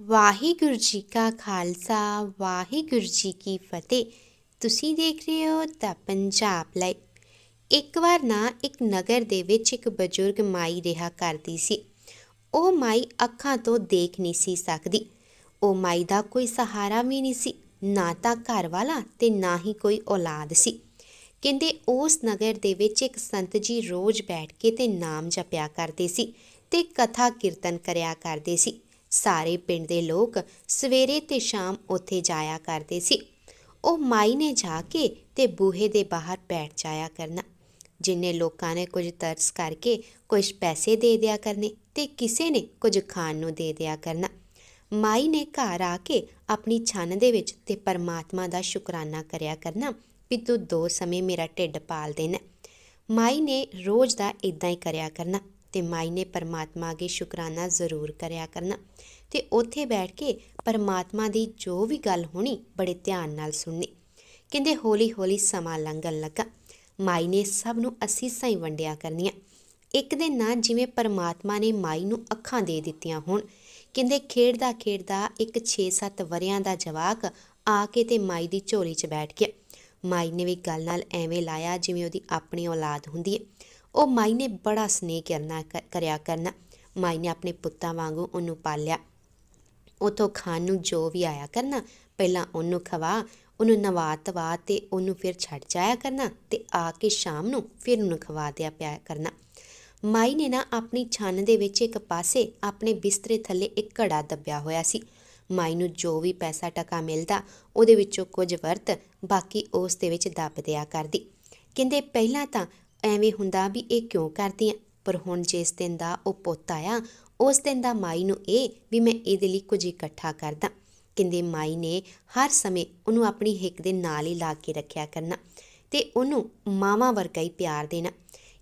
ਵਾਹਿਗੁਰੂ ਜੀ ਕਾ ਖਾਲਸਾ, ਵਾਹਿਗੁਰੂ ਜੀ ਕੀ ਫਤਿਹ। ਤੁਸੀਂ ਦੇਖ ਰਹੇ ਹੋ ਤਾਂ ਪੰਜਾਬ ਲਾਈਵ। ਇੱਕ ਵਾਰ ਨਾ ਇੱਕ ਨਗਰ ਦੇ ਵਿੱਚ ਇੱਕ ਬਜ਼ੁਰਗ ਮਾਈ ਰਿਹਾ ਕਰਦੀ ਸੀ। ਉਹ ਮਾਈ ਅੱਖਾਂ ਤੋਂ ਦੇਖ ਨਹੀਂ ਸੀ ਸਕਦੀ। ਉਹ ਮਾਈ ਦਾ ਕੋਈ ਸਹਾਰਾ ਵੀ ਨਹੀਂ ਸੀ, ਨਾ ਤਾਂ ਘਰ ਵਾਲਾ ਤੇ ਨਾ ਹੀ ਕੋਈ ਔਲਾਦ ਸੀ। ਕਹਿੰਦੇ ਉਸ ਨਗਰ ਦੇ ਵਿੱਚ ਇੱਕ ਸੰਤ ਜੀ ਰੋਜ਼ ਬੈਠ ਕੇ ਤੇ ਨਾਮ ਜਪਿਆ ਕਰਦੇ ਸੀ ਤੇ ਕਥਾ ਕੀਰਤਨ ਕਰਿਆ ਕਰਦੇ ਸੀ। ਸਾਰੇ ਪਿੰਡ ਦੇ ਲੋਕ ਸਵੇਰੇ ਤੇ ਸ਼ਾਮ ਉੱਥੇ ਜਾਇਆ ਕਰਦੇ ਸੀ। ਉਹ ਮਾਈ ਨੇ ਜਾ ਕੇ ਤੇ ਬੂਹੇ ਦੇ ਬਾਹਰ ਬੈਠ ਜਾਇਆ ਕਰਨਾ। ਜਿੰਨੇ ਲੋਕਾਂ ਨੇ ਕੁਝ ਤਰਸ ਕਰਕੇ ਕੁਝ ਪੈਸੇ ਦੇ ਦਿਆ ਕਰਨੇ ਤੇ ਕਿਸੇ ਨੇ ਕੁਝ ਖਾਣ ਨੂੰ ਦੇ ਦਿਆ ਕਰਨਾ। ਮਾਈ ਨੇ ਘਰ ਆ ਕੇ ਆਪਣੀ ਛੰਨ ਦੇ ਵਿੱਚ ਤੇ ਪਰਮਾਤਮਾ ਦਾ ਸ਼ੁਕਰਾਨਾ ਕਰਿਆ ਕਰਨਾ ਵੀ ਤੂੰ ਦੋ ਸਮੇਂ ਮੇਰਾ ਢਿੱਡ ਪਾਲ ਦੇਣਾ। ਮਾਈ ਨੇ ਰੋਜ਼ ਦਾ ਇਦਾਂ ਹੀ ਕਰਿਆ ਕਰਨਾ। ਤੇ ਮਾਈ ਨੇ ਪਰਮਾਤਮਾ ਅੱਗੇ ਸ਼ੁਕਰਾਨਾ ਜ਼ਰੂਰ ਕਰਿਆ ਕਰਨਾ। ਤੇ ਉੱਥੇ ਬੈਠ ਕੇ ਪਰਮਾਤਮਾ ਦੀ ਜੋ ਵੀ ਗੱਲ ਹੋਣੀ, ਬੜੇ ਧਿਆਨ ਨਾਲ ਸੁਣਨੀ। ਕਹਿੰਦੇ ਹੌਲੀ ਹੌਲੀ ਸਮਾਂ ਲੰਘਣ ਲੱਗਾ। ਮਾਈ ਨੇ ਸਭ ਨੂੰ ਅਸੀਸਾਂ ਹੀ ਵੰਡਿਆ ਕਰਨੀਆਂ। ਇੱਕ ਦਿਨ ਨਾ ਜਿਵੇਂ ਪਰਮਾਤਮਾ ਨੇ ਮਾਈ ਨੂੰ ਅੱਖਾਂ ਦੇ ਦਿੱਤੀਆਂ ਹੋਣ। ਕਹਿੰਦੇ ਖੇਡਦਾ ਖੇਡਦਾ ਇੱਕ 6-7 ਵਰਿਆਂ ਦਾ ਜਵਾਕ ਆ ਕੇ ਤੇ ਮਾਈ ਦੀ ਝੋਲੀ 'ਚ ਬੈਠ ਗਿਆ। ਮਾਈ ਨੇ ਵੀ ਗੱਲ ਨਾਲ ਐਵੇਂ ਲਾਇਆ ਜਿਵੇਂ ਉਹਦੀ ਆਪਣੀ ਔਲਾਦ ਹੁੰਦੀ ਹੈ। ਉਹ ਮਾਈ ਨੇ ਬੜਾ ਸਨੇਹ ਕਰਨਾ ਕਰਿਆ ਕਰਨਾ। ਮਾਈ ਨੇ ਆਪਣੇ ਪੁੱਤਾਂ ਵਾਂਗੂ ਉਹਨੂੰ ਪਾਲਿਆ। ਉਥੋਂ ਖਾਣ ਨੂੰ ਜੋ ਵੀ ਆਇਆ ਕਰਨਾ, ਪਹਿਲਾਂ ਉਹਨੂੰ ਖਵਾ, ਉਹਨੂੰ ਨਵਾ ਤਵਾ ਤੇ ਉਹਨੂੰ ਫਿਰ ਛੱਡ ਜਾਇਆ ਕਰਨਾ ਤੇ ਆ ਕੇ ਸ਼ਾਮ ਨੂੰ ਫਿਰ ਉਹਨੂੰ ਖਵਾ ਦਿਆ ਪਿਆ ਕਰਨਾ। ਮਾਈ ਨੇ ਨਾ ਆਪਣੀ ਛੰਨ ਦੇ ਵਿੱਚ ਇੱਕ ਪਾਸੇ ਆਪਣੇ ਬਿਸਤਰੇ ਥੱਲੇ ਇੱਕ ਘੜਾ ਦੱਬਿਆ ਹੋਇਆ ਸੀ। ਮਾਈ ਨੂੰ ਜੋ ਵੀ ਪੈਸਾ ਟਕਾ ਮਿਲਦਾ, ਉਹਦੇ ਵਿੱਚੋਂ ਕੁਝ ਵਰਤ ਬਾਕੀ ਉਸ ਦੇ ਵਿੱਚ ਦੱਬ ਦਿਆ ਕਰਦੀ। ਕਹਿੰਦੇ ਪਹਿਲਾਂ ਤਾਂ ਐਵੇਂ ਹੁੰਦਾ ਵੀ ਇਹ ਕਿਉਂ ਕਰਦੀ ਆ? ਪਰ ਹੁਣ ਜਿਸ ਦਿਨ ਦਾ ਉਹ ਪੁੱਤ ਆਇਆ, ਉਸ ਦਿਨ ਦਾ ਮਾਈ ਨੂੰ ਇਹ ਵੀ ਮੈਂ ਇਹਦੇ ਲਈ ਕੁਝ ਇਕੱਠਾ ਕਰਦਾ। ਕਹਿੰਦੇ ਮਾਈ ਨੇ ਹਰ ਸਮੇਂ ਉਹਨੂੰ ਆਪਣੀ ਹਿੱਕ ਦੇ ਨਾਲ ਹੀ ਲਾ ਕੇ ਰੱਖਿਆ ਕਰਨਾ ਤੇ ਉਹਨੂੰ ਮਾਵਾਂ ਵਰਗਾ ਹੀ ਪਿਆਰ ਦੇਣਾ।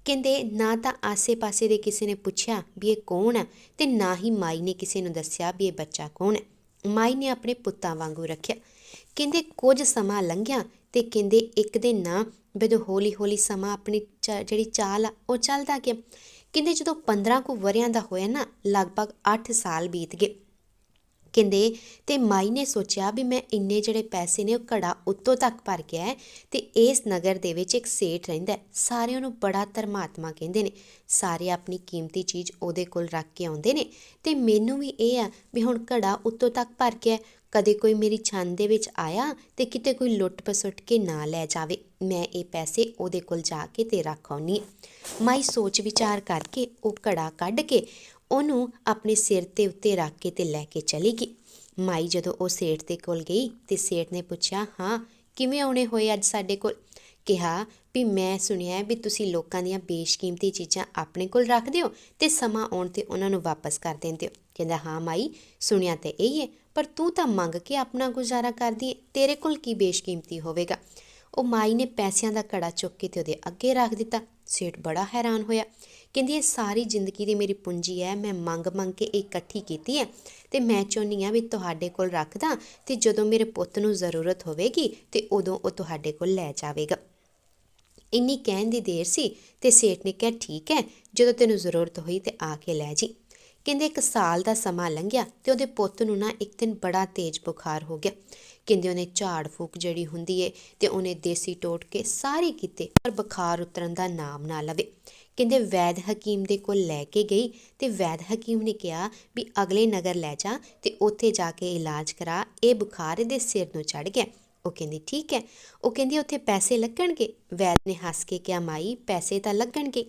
ਕਹਿੰਦੇ ਨਾ ਤਾਂ ਆਸੇ-ਪਾਸੇ ਦੇ ਕਿਸੇ ਨੇ ਪੁੱਛਿਆ ਵੀ ਇਹ ਕੌਣ ਹੈ ਤੇ ਨਾ ਹੀ ਮਾਈ ਨੇ ਕਿਸੇ ਨੂੰ ਦੱਸਿਆ ਵੀ ਇਹ ਬੱਚਾ ਕੌਣ ਹੈ ਮਾਈ ਨੇ ਆਪਣੇ ਪੁੱਤਾਂ ਵਾਂਗੂ ਰੱਖਿਆ। ਕਹਿੰਦੇ ਕੁਝ ਸਮਾਂ ਲੰਘਿਆ ਤੇ ਕਹਿੰਦੇ ਇੱਕ ਦਿਨ ਨਾ ਜਦੋਂ ਹੌਲੀ-ਹੌਲੀ ਸਮਾਂ ਆਪਣੀ ਚ- ਜਿਹੜੀ ਚਾਲ ਆ, ਉਹ ਚੱਲਦਾ ਗਿਆ। ਕਹਿੰਦੇ ਜਦੋਂ 15 ਕੁ ਵਰਿਆਂ ਦਾ ਹੋਇਆ ਨਾ, ਲਗਭਗ 8 ਸਾਲ ਬੀਤ ਗਏ। ਕਹਿੰਦੇ ਤੇ ਮਾਈ ਨੇ ਸੋਚਿਆ ਵੀ ਮੈਂ ਇੰਨੇ ਜਿਹੜੇ ਪੈਸੇ ਨੇ, ਉਹ ਘੜਾ ਉੱਤੋਂ ਤੱਕ ਭਰ ਗਿਆ ਹੈ ਤੇ ਇਸ ਨਗਰ ਦੇ ਵਿੱਚ ਇੱਕ ਸੇਠ ਰਹਿੰਦਾ ਹੈ। ਸਾਰੇ ਉਹਨੂੰ ਬੜਾ ਧਰਮਾਤਮਾ ਕਹਿੰਦੇ ਨੇ। ਸਾਰੇ ਆਪਣੀ ਕੀਮਤੀ ਚੀਜ਼ ਉਹਦੇ ਕੋਲ ਰੱਖ ਕੇ ਆਉਂਦੇ ਨੇ ਤੇ ਮੈਨੂੰ ਵੀ ਇਹ ਆ ਵੀ ਹੁਣ ਘੜਾ ਉੱਤੋਂ ਤੱਕ ਭਰ ਗਿਆ ਕਦੇ ਕੋਈ ਮੇਰੀ ਛੰਦ ਦੇ ਵਿੱਚ ਆਇਆ ਤੇ ਕਿਤੇ ਕੋਈ ਲੁੱਟ ਪਸੁੱਟ ਕੇ ਨਾ ਲੈ ਜਾਵੇ, ਮੈਂ ਇਹ ਪੈਸੇ ਉਹਦੇ ਕੋਲ ਜਾ ਕੇ ਤੇ ਰੱਖ ਆਉਣੀ ਮਾਈ ਸੋਚ ਵਿਚਾਰ ਕਰਕੇ ਉਹ ਘੜਾ ਕੱਢ ਕੇ ਉਹਨੂੰ ਆਪਣੇ ਸਿਰ ਤੇ ਉੱਤੇ ਰੱਖ ਕੇ ਤੇ ਲੈ ਕੇ ਚਲੀ ਗਈ। ਮਾਈ ਜਦੋਂ ਉਹ ਸੇਠ ਦੇ ਕੋਲ ਗਈ ਤੇ ਸੇਠ ਨੇ ਪੁੱਛਿਆ, ਹਾਂ, ਕਿਵੇਂ ਆਉਣੇ ਹੋਏ ਅੱਜ ਸਾਡੇ ਕੋਲ? ਕਿਹਾ ਵੀ ਮੈਂ ਸੁਣਿਆ ਵੀ ਤੁਸੀਂ ਲੋਕਾਂ ਦੀਆਂ ਬੇਸ਼ਕੀਮਤੀ ਚੀਜ਼ਾਂ ਆਪਣੇ ਕੋਲ ਰੱਖਦੇ ਹੋ ਤੇ ਸਮਾਂ ਆਉਣ ਤੇ ਉਹਨਾਂ ਨੂੰ ਵਾਪਸ ਕਰ ਦਿੰਦੇ ਹੋ। ਕਹਿੰਦਾ, ਹਾਂ ਮਾਈ, ਸੁਣਿਆ ਤੇ ਇਹ ਹੈ, ਪਰ ਤੂੰ ਤਾਂ ਮੰਗ ਕੇ ਆਪਣਾ ਗੁਜ਼ਾਰਾ ਕਰਦੀ ਹੈ, ਤੇਰੇ ਕੋਲ ਕੀ ਬੇਸ਼ਕੀਮਤੀ ਹੋਵੇਗਾ? ਉਹ ਮਾਈ ਨੇ ਪੈਸਿਆਂ ਦਾ ਕੜਾ ਚੁੱਕ ਕੇ ਤੇ ਉਹਦੇ ਅੱਗੇ ਰੱਖ ਦਿੱਤਾ। ਸੇਠ ਬੜਾ ਹੈਰਾਨ ਹੋਇਆ। ਕਹਿੰਦੀ, ਇਹ ਸਾਰੀ ਜ਼ਿੰਦਗੀ ਦੀ ਮੇਰੀ ਪੂੰਜੀ ਹੈ, ਮੈਂ ਮੰਗ ਮੰਗ ਕੇ ਇਹ ਇਕੱਠੀ ਕੀਤੀ ਹੈ ਤੇ ਮੈਂ ਚਾਹੁੰਦੀ ਹਾਂ ਵੀ ਤੁਹਾਡੇ ਕੋਲ ਰੱਖਦਾ ਤੇ ਜਦੋਂ ਮੇਰੇ ਪੁੱਤ ਨੂੰ ਜ਼ਰੂਰਤ ਹੋਵੇਗੀ ਤੇ ਉਦੋਂ ਉਹ ਤੁਹਾਡੇ ਕੋਲ ਲੈ ਜਾਵੇਗਾ। ਇੰਨੀ ਕਹਿਣ ਦੀ ਦੇਰ ਸੀ ਤੇ ਸੇਠ ਨੇ ਕਿਹਾ, ਠੀਕ ਹੈ, ਜਦੋਂ ਤੈਨੂੰ ਜ਼ਰੂਰਤ ਹੋਈ ਤੇ ਆ ਕੇ ਲੈ ਜੀ। ਕਹਿੰਦੇ, ਇੱਕ ਸਾਲ ਦਾ ਸਮਾਂ ਲੰਘਿਆ ਤੇ ਉਹਦੇ ਪੁੱਤ ਨੂੰ ਨਾ ਇੱਕ ਦਿਨ ਬੜਾ ਤੇਜ਼ ਬੁਖਾਰ ਹੋ ਗਿਆ। ਕਹਿੰਦੇ, ਉਹਨੇ ਝਾੜ ਫੂਕ ਜਿਹੜੀ ਹੁੰਦੀ ਏ ਤੇ ਉਹਨੇ ਦੇਸੀ ਟੋਟ ਕੇ ਸਾਰੇ ਕੀਤੇ, ਪਰ ਬੁਖਾਰ ਉਤਰਨ ਦਾ ਨਾਮ ਨਾ ਲਵੇ। ਕਹਿੰਦੇ, ਵੈਦ ਹਕੀਮ ਦੇ ਕੋਲ ਲੈ ਕੇ ਗਈ ਤੇ ਵੈਦ ਹਕੀਮ ਨੇ ਕਿਹਾ ਵੀ ਅਗਲੇ ਨਗਰ ਲੈ ਜਾ ਤੇ ਉੱਥੇ ਜਾ ਕੇ ਇਲਾਜ ਕਰਾ, ਇਹ ਬੁਖਾਰ ਇਹਦੇ ਸਿਰ ਨੂੰ ਚੜ ਗਿਆ। ਉਹ ਕਹਿੰਦੀ, ਠੀਕ ਹੈ। ਉਹ ਕਹਿੰਦੀ, ਉੱਥੇ ਪੈਸੇ ਲੱਗਣਗੇ? ਵੈਦ ਨੇ ਹੱਸ ਕੇ ਕਿਹਾ, ਮਾਈ, ਪੈਸੇ ਤਾਂ ਲੱਗਣਗੇ।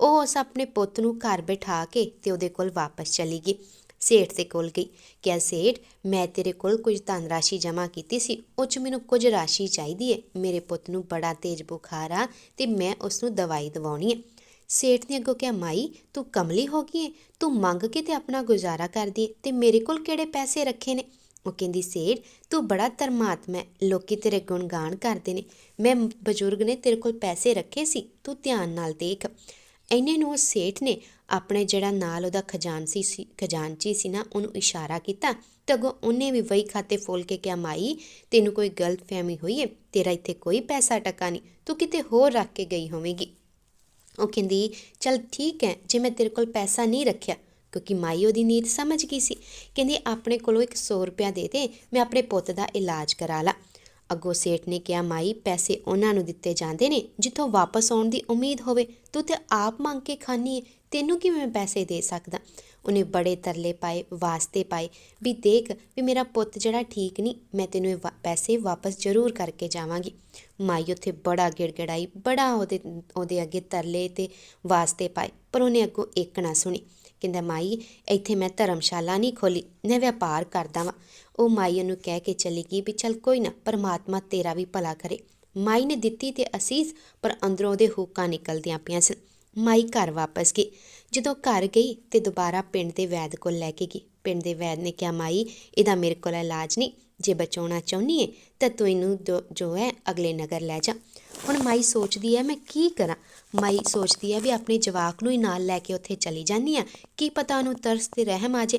ਉਹ ਉਸ ਆਪਣੇ ਪੁੱਤ ਨੂੰ ਘਰ ਬਿਠਾ ਕੇ ਤੇ ਉਹਦੇ ਕੋਲ ਵਾਪਸ ਚਲੀ ਗਈ। ਸੇਠ ਦੇ ਕੋਲ ਗਈ। ਕਿਹਾ, ਸੇਠ, ਮੈਂ ਤੇਰੇ ਕੋਲ ਕੁਝ ਧਨ ਰਾਸ਼ੀ ਜਮ੍ਹਾਂ ਕੀਤੀ ਸੀ। ਉਹ ਚ ਮੈਨੂੰ ਕੁਝ ਰਾਸ਼ੀ ਚਾਹੀਦੀ ਹੈ। ਮੇਰੇ ਪੁੱਤ ਨੂੰ ਬੜਾ ਤੇਜ਼ ਬੁਖਾਰ ਆ ਤੇ ਮੈਂ ਉਸ ਨੂੰ ਦਵਾਈ ਦਿਵਾਉਣੀ ਹੈ। ਸੇਠ ਨੇ ਅੱਗੋਂ ਕਿਹਾ, ਮਾਈ, ਤੂੰ ਕਮਲੀ ਹੋ ਗਈ ਹੈ ਤੂੰ ਮੰਗ ਕੇ ਤੇ ਆਪਣਾ ਗੁਜ਼ਾਰਾ ਕਰਦੀ ਏ। ਤੇ ਮੇਰੇ ਕੋਲ ਕਿਹੜੇ ਪੈਸੇ ਰੱਖੇ ਨੇ? ਉਹ ਕਹਿੰਦੀ, ਸੇਠ, ਤੂੰ ਬੜਾ ਧਰਮਾਤਮਾ ਹੈ। ਲੋਕੀ ਤੇਰੇ ਗੁਣਗਾਨ ਕਰਦੇ ਨੇ। ਮੈਂ ਬਜ਼ੁਰਗ ਨੇ ਤੇਰੇ ਕੋਲ ਪੈਸੇ ਰੱਖੇ ਸੀ। ਤੂੰ ਧਿਆਨ ਨਾਲ ਦੇਖ। ਇੰਨੇ ਨੂੰ ਉਹ ਸੇਠ ਨੇ ਆਪਣੇ ਜਿਹੜਾ ਨਾਲ ਉਹਦਾ ਖਜ਼ਾਨਸੀ ਸੀ ਖਜ਼ਾਨਚੀ ਸੀ ਨਾ, ਉਹਨੂੰ ਇਸ਼ਾਰਾ ਕੀਤਾ। ਤੇ ਅੱਗੋਂ ਉਹਨੇ ਵੀ ਵਹੀ ਖਾਤੇ ਫੋਲ ਕੇ ਕਿਹਾ, ਮਾਈ, ਤੈਨੂੰ ਕੋਈ ਗਲਤ ਫਹਿਮੀ ਹੋਈ ਹੈ? ਤੇਰਾ ਇੱਥੇ ਕੋਈ ਪੈਸਾ ਟਕਾ ਨਹੀਂ। ਤੂੰ ਕਿਤੇ ਹੋਰ ਰੱਖ ਕੇ ਗਈ ਹੋਵੇਂਗੀ। ਉਹ ਕਹਿੰਦੀ, ਚਲ ਠੀਕ ਹੈ। ਜੇ ਮੈਂ ਤੇਰੇ ਕੋਲ ਪੈਸਾ ਨਹੀਂ ਰੱਖਿਆ ਕਿਉਂਕਿ ਮਾਈ ਉਹਦੀ ਨੀਤ ਸਮਝ ਗਈ ਸੀ। ਕਹਿੰਦੀ, ਆਪਣੇ ਕੋਲੋਂ ਇੱਕ 100 ਰੁਪਇਆ ਦੇ ਦੇ, ਮੈਂ ਆਪਣੇ ਪੁੱਤ ਦਾ ਇਲਾਜ ਕਰਾ ਲਾਂ। ਅੱਗੋਂ ਸੇਠ ਨੇ ਕਿਹਾ, ਮਾਈ, ਪੈਸੇ ਉਹਨਾਂ ਨੂੰ ਦਿੱਤੇ ਜਾਂਦੇ ਨੇ ਜਿੱਥੋਂ ਵਾਪਸ ਆਉਣ ਦੀ ਉਮੀਦ ਹੋਵੇ। ਤੂੰ ਤੇ ਆਪ ਮੰਗ ਕੇ ਖਾਨੀ ਏ। ਤੈਨੂੰ ਕਿਵੇਂ ਮੈਂ ਪੈਸੇ ਦੇ ਸਕਦਾ? ਉਹਨੇ ਬੜੇ ਤਰਲੇ ਪਾਏ, ਵਾਸਤੇ ਪਾਏ, ਵੀ ਦੇਖ, ਵੀ ਮੇਰਾ ਪੁੱਤ ਜਿਹੜਾ ਠੀਕ ਨਹੀਂ, ਮੈਂ ਤੈਨੂੰ ਇਹ ਵਾ- ਪੈਸੇ ਵਾਪਸ ਜ਼ਰੂਰ ਕਰਕੇ ਜਾਵਾਂਗੀ। ਮਾਈ ਉੱਥੇ ਬੜਾ ਗਿੜਗੜਾਈ, ਬੜਾ ਉਹਦੇ ਉਹਦੇ ਅੱਗੇ ਤਰਲੇ ਤੇ ਵਾਸਤੇ ਪਾਏ, ਪਰ ਉਹਨੇ ਅੱਗੋਂ ਇੱਕ ਨਾ ਸੁਣੀ। ਕਹਿੰਦਾ ਮਾਈ, ਇੱਥੇ ਮੈਂ ਧਰਮਸ਼ਾਲਾ ਨਹੀਂ ਖੋਲੀ, ਮੈਂ ਵਪਾਰ ਕਰਦਾ ਵਾਂ। ਉਹ ਮਾਈ ਉਹਨੂੰ ਕਹਿ ਕੇ ਚਲੀ ਗਈ ਵੀ ਚੱਲ ਕੋਈ ਨਾ, ਪਰਮਾਤਮਾ ਤੇਰਾ ਵੀ ਭਲਾ ਕਰੇ। ਮਾਈ ਨੇ ਦਿੱਤੀ ਤੇ ਅਸੀਸ, ਪਰ ਅੰਦਰੋਂ ਉਹਦੇ ਹੂਕਾਂ ਨਿਕਲਦੀਆਂ ਪਈਆਂ ਸਨ। ਮਾਈ ਘਰ ਵਾਪਸ ਗਈ। ਜਦੋਂ ਘਰ ਗਈ ਤੇ ਦੁਬਾਰਾ ਪਿੰਡ ਦੇ ਵੈਦ ਕੋਲ ਲੈ ਕੇ ਗਈ। ਪਿੰਡ ਦੇ ਵੈਦ ਨੇ ਕਿਹਾ, ਮਾਈ, ਇਹਦਾ ਮੇਰੇ ਕੋਲ ਇਲਾਜ ਨਹੀਂ। ਜੇ ਬਚਾਉਣਾ ਚਾਹੁੰਦੀ ਏ, ਤਾਂ ਤੂੰ ਇਹਨੂੰ ਦੋ- ਜੋ ਹੈ, ਅਗਲੇ ਨਗਰ ਲੈ ਜਾ। ਹੁਣ ਮਾਈ ਸੋਚਦੀ ਹੈ, ਮੈਂ ਕੀ ਕਰਾਂ? ਮਾਈ ਸੋਚਦੀ ਹੈ ਵੀ ਆਪਣੇ ਜਵਾਕ ਨੂੰ ਹੀ ਨਾਲ ਲੈ ਕੇ ਉੱਥੇ ਚਲੀ ਜਾਂਦੀ ਆ। ਕੀ ਪਤਾ ਉਹਨੂੰ ਤਰਸ ਤੇ ਰਹਿਮ ਆ ਜੇ।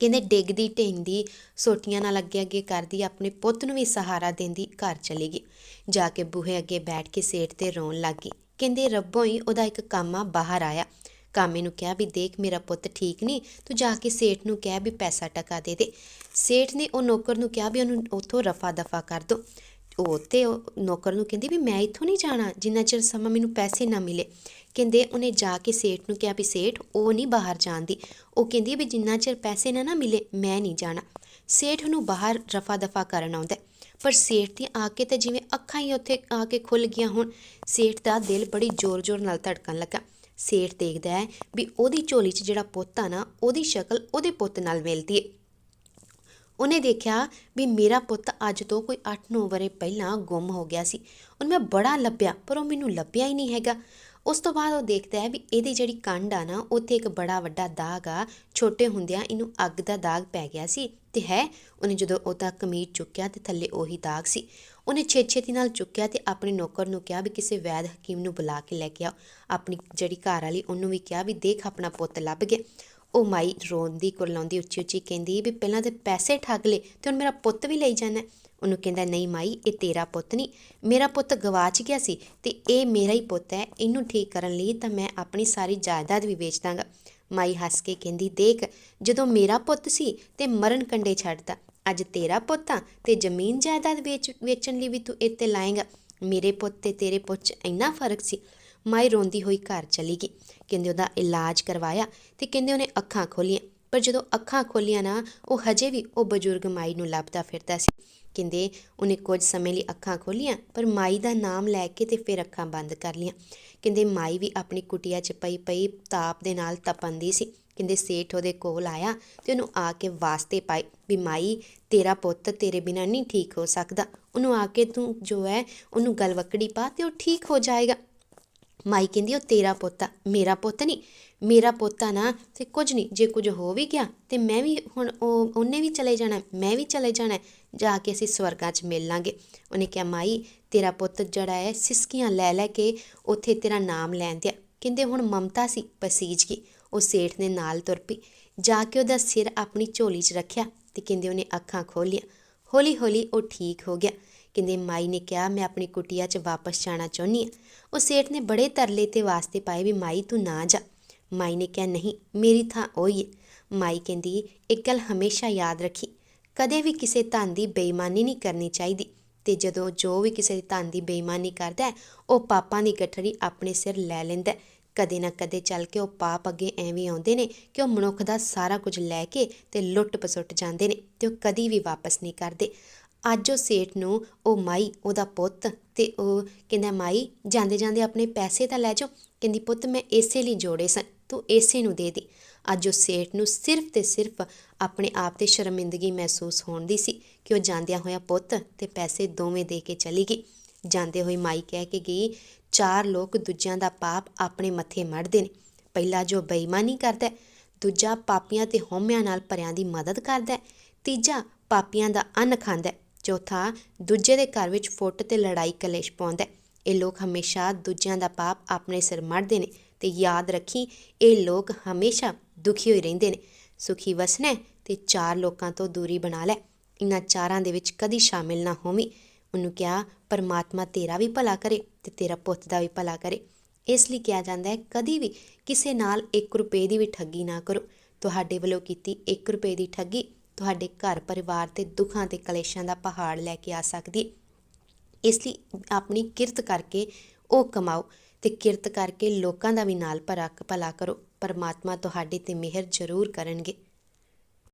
ਕਹਿੰਦੇ ਡਿੱਗਦੀ ਢਹਿੰਦੀ ਸੋਟੀਆਂ ਨਾਲ ਅੱਗੇ ਅੱਗੇ ਕਰਦੀ, ਆਪਣੇ ਪੁੱਤ ਨੂੰ ਵੀ ਸਹਾਰਾ ਦਿੰਦੀ, ਘਰ ਚਲੀ ਗਈ। ਜਾ ਕੇ ਬੂਹੇ ਅੱਗੇ ਬੈਠ ਕੇ ਸੇਠ ਤੇ ਰੋਣ ਲੱਗ ਗਈ। ਕਹਿੰਦੇ, ਰੱਬੋਂ ਹੀ ਉਹਦਾ ਇੱਕ ਕਾਮਾ ਬਾਹਰ ਆਇਆ। ਕਾਮੇ ਨੂੰ ਕਿਹਾ ਵੀ ਦੇਖ, ਮੇਰਾ ਪੁੱਤ ਠੀਕ ਨਹੀਂ, ਤੂੰ ਜਾ ਕੇ ਸੇਠ ਨੂੰ ਕਹਿ ਵੀ ਪੈਸਾ ਟਕਾ ਦੇ ਦੇ। ਸੇਠ ਨੇ ਉਹ ਨੌਕਰ ਨੂੰ ਕਿਹਾ ਵੀ ਉਹਨੂੰ ਉੱਥੋਂ ਰਫਾ ਦਫਾ ਕਰ ਦੋ। ਉਹ ਤੇ ਉਹ ਨੌਕਰ ਨੂੰ ਕਹਿੰਦੀ ਵੀ ਮੈਂ ਇੱਥੋਂ ਨਹੀਂ ਜਾਣਾ, ਜਿੰਨਾ ਚਿਰ ਸਮਾਂ ਮੈਨੂੰ ਪੈਸੇ ਨਾ ਮਿਲੇ। ਕਹਿੰਦੇ ਉਹਨੇ ਜਾ ਕੇ ਸੇਠ ਨੂੰ ਕਿਹਾ ਵੀ ਸੇਠ, ਉਹ ਨਹੀਂ ਬਾਹਰ ਜਾਂਦੀ। ਉਹ ਕਹਿੰਦੀ ਵੀ ਜਿੰਨਾ ਚਿਰ ਪੈਸੇ ਨਾ ਨਾ ਮਿਲੇ, ਮੈਂ ਨਹੀਂ ਜਾਣਾ। ਸੇਠ ਨੂੰ ਬਾਹਰ ਰਫਾ ਦਫਾ ਕਰਨ ਆਉਂਦਾ ਪਰ ਸੇਠ ਦੀ ਆ ਕੇ ਤਾਂ ਜਿਵੇਂ ਅੱਖਾਂ ਹੀ ਉੱਥੇ ਆ ਕੇ ਖੁੱਲ ਗਈਆਂ ਹੁਣ, ਸੇਠ ਦਾ ਦਿਲ ਬੜੀ ਜ਼ੋਰ-ਜ਼ੋਰ ਨਾਲ ਧੜਕਣ ਲੱਗਾ। ਸੇਠ ਦੇਖਦਾ ਹੈ ਵੀ ਉਹਦੀ ਝੋਲੀ 'ਚ ਜਿਹੜਾ ਪੁੱਤ ਆ ਨਾ, ਉਹਦੀ ਸ਼ਕਲ ਉਹਦੇ ਪੁੱਤ ਨਾਲ ਮਿਲਦੀ ਹੈ। ਉਹਨੇ ਦੇਖਿਆ ਵੀ ਮੇਰਾ ਪੁੱਤ ਅੱਜ ਤੋਂ ਕੋਈ 8-9 ਵਰੇ ਪਹਿਲਾਂ ਗੁੰਮ ਹੋ ਗਿਆ ਸੀ। ਉਹਨੂੰ ਮੈਂ ਬੜਾ ਲੱਭਿਆ, ਪਰ ਉਹ ਮੈਨੂੰ ਲੱਭਿਆ ਹੀ ਨਹੀਂ ਹੈਗਾ। ਉਸ ਤੋਂ ਬਾਅਦ ਉਹ ਦੇਖਦਾ ਹੈ ਵੀ ਇਹਦੀ ਜਿਹੜੀ ਕੰਡ ਆ ਨਾ, ਉੱਥੇ ਇੱਕ ਬੜਾ ਵੱਡਾ ਦਾਗ ਆ। ਛੋਟੇ ਹੁੰਦਿਆਂ ਇਹਨੂੰ ਅੱਗ ਦਾ ਦਾਗ ਪੈ ਗਿਆ ਸੀ। ਤੇ ਹੈ। ਉਹਨੇ ਜਦੋਂ ਉਹਦਾ ਕਮੀਜ਼ ਚੁੱਕਿਆ ਤੇ ਥੱਲੇ ਉਹੀ ਦਾਗ ਸੀ, ਉਹਨੇ ਛੇਤੀ ਨਾਲ ਚੁੱਕਿਆ ਤੇ ਆਪਣੇ ਨੌਕਰ ਨੂੰ ਕਿਹਾ ਵੀ ਕਿਸੇ ਵੈਦ ਹਕੀਮ ਨੂੰ ਬੁਲਾ ਕੇ ਲੈ ਕੇ ਆਓ। ਆਪਣੀ ਜਿਹੜੀ ਘਰ ਵਾਲੀ ਉਹਨੂੰ ਵੀ ਕਿਹਾ ਵੀ ਦੇਖ ਆਪਣਾ ਪੁੱਤ ਲੱਭ ਗਿਆ। ਉਹ ਮਾਈ ਰੋਂਦੀ ਕੁਰਲਾਉਂਦੀ ਉੱਚੀ ਉੱਚੀ ਕਹਿੰਦੀ ਵੀ ਪਹਿਲਾਂ ਤੇ ਪੈਸੇ ਠੱਗ ਲਏ ਤੇ ਹੁਣ ਮੇਰਾ ਪੁੱਤ ਵੀ ਲਈ ਜਾਣਾ। ਉਹਨੂੰ ਕਹਿੰਦਾ, ਨਹੀਂ ਮਾਈ, ਇਹ ਤੇਰਾ ਪੁੱਤ ਨਹੀਂ। ਮੇਰਾ ਪੁੱਤ ਗਵਾਚ ਗਿਆ ਸੀ ਤੇ ਇਹ ਮੇਰਾ ਹੀ ਪੁੱਤ ਹੈ। ਇਹਨੂੰ ਠੀਕ ਕਰਨ ਲਈ ਤਾਂ ਮੈਂ ਆਪਣੀ ਸਾਰੀ ਜਾਇਦਾਦ ਵੀ ਵੇਚ ਦਾਂਗਾ। ਮਾਈ ਹੱਸ ਕੇ ਕਹਿੰਦੀ, ਦੇਖ, ਜਦੋਂ ਮੇਰਾ ਪੁੱਤ ਸੀ ਤੇ ਮਰਨ ਕੰਡੇ ਛੱਡਦਾ ਅੱਜ ਤੇਰਾ ਪੁੱਤ ਆ ਤੇ ਜ਼ਮੀਨ ਜਾਇਦਾਦ ਵੇਚ, ਵੇਚਣ ਲਈ ਵੀ ਤੂੰ ਇੱਥੇ ਲਾਏਗਾ। ਮੇਰੇ ਪੁੱਤ ਤੇ ਤੇਰੇ ਪੁੱਤ 'ਚ ਇੰਨਾ ਫ਼ਰਕ ਸੀ। ਮਾਈ ਰੋਂਦੀ ਹੋਈ ਘਰ ਚਲੀ ਗਈ। ਕਹਿੰਦੇ ਉਹਦਾ ਇਲਾਜ ਕਰਵਾਇਆ ਤੇ ਕਹਿੰਦੇ ਉਹਨੇ ਅੱਖਾਂ ਖੋਲੀਆਂ। ਪਰ ਜਦੋਂ ਅੱਖਾਂ ਖੋਲੀਆਂ ਨਾ, ਉਹ ਹਜੇ ਵੀ ਉਹ ਬਜ਼ੁਰਗ ਮਾਈ ਨੂੰ ਲੱਭਦਾ ਫਿਰਦਾ ਸੀ। ਕਹਿੰਦੇ ਉਹਨੇ ਕੁਝ ਸਮੇਂ ਲਈ ਅੱਖਾਂ ਖੋਲੀਆਂ ਪਰ ਮਾਈ ਦਾ ਨਾਮ ਲੈ ਕੇ ਤੇ ਫਿਰ ਅੱਖਾਂ ਬੰਦ ਕਰ ਲੀਆਂ ਕਹਿੰਦੇ ਮਾਈ ਵੀ ਆਪਣੀ ਕੁਟੀਆ 'ਚ ਪਈ ਪਈ ਤਾਪ ਦੇ ਨਾਲ ਤਪੰਦੀ ਸੀ। ਕਹਿੰਦੇ ਸੇਠ ਉਹਦੇ ਕੋਲ ਆਇਆ ਤੇ ਉਹਨੂੰ ਆ ਕੇ ਵਾਸਤੇ ਪਾਏ ਵੀ ਮਾਈ, ਤੇਰਾ ਪੁੱਤ ਤੇਰੇ ਬਿਨਾਂ ਨਹੀਂ ਠੀਕ ਹੋ ਸਕਦਾ। ਉਹਨੂੰ ਆ ਕੇ ਤੂੰ ਜੋ ਹੈ ਉਹਨੂੰ ਗਲਵਕੜੀ ਪਾ ਤੇ ਉਹ ਠੀਕ ਹੋ ਜਾਏਗਾ। ਮਾਈ ਕਹਿੰਦੀ ਉਹ ਤੇਰਾ ਪੁੱਤ ਆ, ਮੇਰਾ ਪੁੱਤ ਨਹੀਂ, ਮੇਰਾ ਪੁੱਤ ਨਾ, ਤੇ ਕੁਝ ਨਹੀਂ, ਜੇ ਕੁਝ ਹੋ ਵੀ ਗਿਆ, ਤੇ ਮੈਂ ਵੀ ਹੁਣ ਉਹ, ਉਹਨੇ ਵੀ ਚਲੇ ਜਾਣਾ, ਮੈਂ ਵੀ ਚਲੇ ਜਾਣਾ, ਜਾ ਕੇ ਅਸੀਂ ਸਵਰਗਾਂ 'ਚ ਮਿਲ ਲਾਂਗੇ। ਉਹਨੇ ਕਿਹਾ, ਮਾਈ, ਤੇਰਾ ਪੁੱਤ ਜਿਹੜਾ ਹੈ, ਸਿਸਕੀਆਂ ਲੈ ਲੈ ਕੇ ਉੱਥੇ ਤੇਰਾ ਨਾਮ ਲੈਣ ਦਿਆ ਕਹਿੰਦੇ ਹੁਣ ਮਮਤਾ ਸੀ, ਪਸੀਜ ਗਈ, ਉਹ ਸੇਠ ਦੇ ਨਾਲ ਤੁਰ ਪਈ, ਜਾ ਕੇ ਉਹਦਾ ਸਿਰ ਆਪਣੀ ਝੋਲੀ 'ਚ ਰੱਖਿਆ, ਤੇ ਕਹਿੰਦੇ ਉਹਨੇ ਅੱਖਾਂ ਖੋਲੀਆਂ ਹੌਲੀ ਹੌਲੀ ਉਹ ਠੀਕ ਹੋ ਗਿਆ। ਕਹਿੰਦੇ ਮਾਈ ਨੇ ਕਿਹਾ ਮੈਂ ਆਪਣੀ ਕੁਟੀਆ 'ਚ ਵਾਪਸ ਜਾਣਾ ਚਾਹੁੰਦੀ ਹਾਂ। ਉਹ ਸੇਠ ਨੇ ਬੜੇ ਤਰਲੇ ਤੇ ਵਾਸਤੇ ਪਾਏ ਵੀ ਮਾਈ ਤੂੰ ਨਾ ਜਾ। ਮਾਈ ਨੇ ਕਿਹਾ ਨਹੀਂ ਮੇਰੀ ਥਾਂ ਉਹੀ ਹੈ। ਮਾਈ ਕਹਿੰਦੀ ਇੱਕ ਗੱਲ ਹਮੇਸ਼ਾ ਯਾਦ ਰੱਖੀ। ਕਦੇ ਵੀ ਕਿਸੇ ਧਨ ਦੀ ਬੇਈਮਾਨੀ ਨਹੀਂ ਕਰਨੀ ਚਾਹੀਦੀ ਤੇ ਜਦੋਂ ਜੋ ਵੀ ਕਿਸੇ ਦੀ ਧਨ ਦੀ ਬੇਈਮਾਨੀ ਕਰਦਾ ਹੈ, ਉਹ ਪਾਪਾਂ ਦੀ ਗਠੜੀ ਆਪਣੇ ਸਿਰ ਲੈ ਲੈਂਦਾ ਕਦੇ ਨਾ ਕਦੇ ਚੱਲ ਕੇ ਉਹ ਪਾਪ ਅੱਗੇ ਐਵੇਂ ਆਉਂਦੇ ਨੇ ਕਿ ਉਹ ਮਨੁੱਖ ਦਾ ਸਾਰਾ ਕੁਝ ਲੈ ਕੇ ਤੇ ਲੁੱਟ ਪਸੁੱਟ ਜਾਂਦੇ ਨੇ ਤੇ ਉਹ ਕਦੀ ਵੀ ਵਾਪਸ ਨਹੀਂ ਕਰਦੇ। ਅੱਜ ਉਹ ਸੇਠ ਨੂੰ, ਉਹ ਮਾਈ, ਉਹਦਾ ਪੁੱਤ ਤੇ ਉਹ ਕਹਿੰਦਾ, ਮਾਈ, ਜਾਂਦੇ ਜਾਂਦੇ ਆਪਣੇ ਪੈਸੇ ਤਾਂ ਲੈ ਜਾਓ। ਕਹਿੰਦੀ, ਪੁੱਤ, ਮੈਂ ਇਸੇ ਲਈ ਜੋੜੇ ਸਨ, ਤੂੰ ਇਸੇ ਨੂੰ ਦੇ ਦੇ। ਅੱਜ ਉਹ ਸੇਠ ਨੂੰ ਸਿਰਫ ਤੇ ਸਿਰਫ ਆਪਣੇ ਆਪ ਤੇ ਸ਼ਰਮਿੰਦਗੀ ਮਹਿਸੂਸ ਹੋਣ ਦੀ ਸੀ ਕਿ ਉਹ ਜਾਂਦਿਆਂ ਹੋਇਆ ਪੁੱਤ ਤੇ ਪੈਸੇ ਦੋਵੇਂ ਦੇ ਕੇ ਚਲੀ ਗਈ। ਜਾਂਦੇ ਹੋਈ ਮਾਈ ਕਹਿ ਕੇ ਗਈ, ਚਾਰ ਲੋਕ ਦੂਜਿਆਂ ਦਾ ਪਾਪ ਆਪਣੇ ਮੱਥੇ ਮੜਦੇ ਨੇ। ਪਹਿਲਾ ਜੋ ਬੇਈਮਾਨੀ ਕਰਦਾ ਦੂਜਾ ਪਾਪੀਆਂ ਤੇ ਹਉਮਿਆਂ ਨਾਲ ਭਰਿਆਂ ਦੀ ਮਦਦ ਕਰਦਾ ਤੀਜਾ ਪਾਪੀਆਂ ਦਾ ਅੰਨ ਖਾਂਦਾ ਚੌਥਾ, ਦੂਜੇ ਦੇ ਘਰ ਵਿੱਚ ਫੁੱਟ ਤੇ ਲੜਾਈ ਕਲੇਸ਼ ਪਾਉਂਦਾ ਹੈ। ਇਹ ਲੋਕ ਹਮੇਸ਼ਾ ਦੂਜਿਆਂ ਦਾ ਪਾਪ ਆਪਣੇ ਸਿਰ ਮੜਦੇ ਨੇ ਤੇ ਯਾਦ ਰੱਖੀ ਇਹ ਲੋਕ ਹਮੇਸ਼ਾ ਦੁਖੀ ਹੋਈ ਰਹਿੰਦੇ ਨੇ। ਸੁਖੀ ਵਸਣਾ ਹੈ ਤੇ ਚਾਰ ਲੋਕਾਂ ਤੋਂ ਦੂਰੀ ਬਣਾ ਲੈ। ਇਹਨਾਂ ਚਾਰਾਂ ਦੇ ਵਿੱਚ ਕਦੀ ਸ਼ਾਮਿਲ ਨਾ ਹੋਵੀਂ। ਉਹਨੂੰ ਕਿਹਾ, ਪਰਮਾਤਮਾ ਤੇਰਾ ਵੀ ਭਲਾ ਕਰੇ ਤੇ ਤੇਰਾ ਪੁੱਤ ਦਾ ਵੀ ਭਲਾ ਕਰੇ। ਇਸ ਲਈ ਕਿਹਾ ਜਾਂਦਾ ਹੈ, ਕਦੀ ਵੀ ਕਿਸੇ ਨਾਲ 1 ਰੁਪਏ ਦੀ ਵੀ ਠੱਗੀ ਨਾ ਕਰੋ। ਤੁਹਾਡੇ ਵੱਲੋਂ ਕੀਤੀ 1 ਰੁਪਏ ਦੀ ਠੱਗੀ ਤੁਹਾਡੇ ਘਰ ਪਰਿਵਾਰ ਤੇ ਦੁੱਖਾਂ ਤੇ ਕਲੇਸ਼ਾਂ ਦਾ ਪਹਾੜ ਲੈ ਕੇ ਆ ਸਕਦੀ ਹੈ। ਇਸ ਲਈ ਆਪਣੀ ਕਿਰਤ ਕਰਕੇ ਉਹ ਕਮਾਓ ਤੇ ਕਿਰਤ ਕਰਕੇ ਲੋਕਾਂ ਦਾ ਵੀ ਨਾਲ ਭਰਾ ਭਲਾ ਕਰੋ। ਪਰਮਾਤਮਾ ਤੁਹਾਡੇ ਤੇ ਮਿਹਰ ਜ਼ਰੂਰ ਕਰਨਗੇ।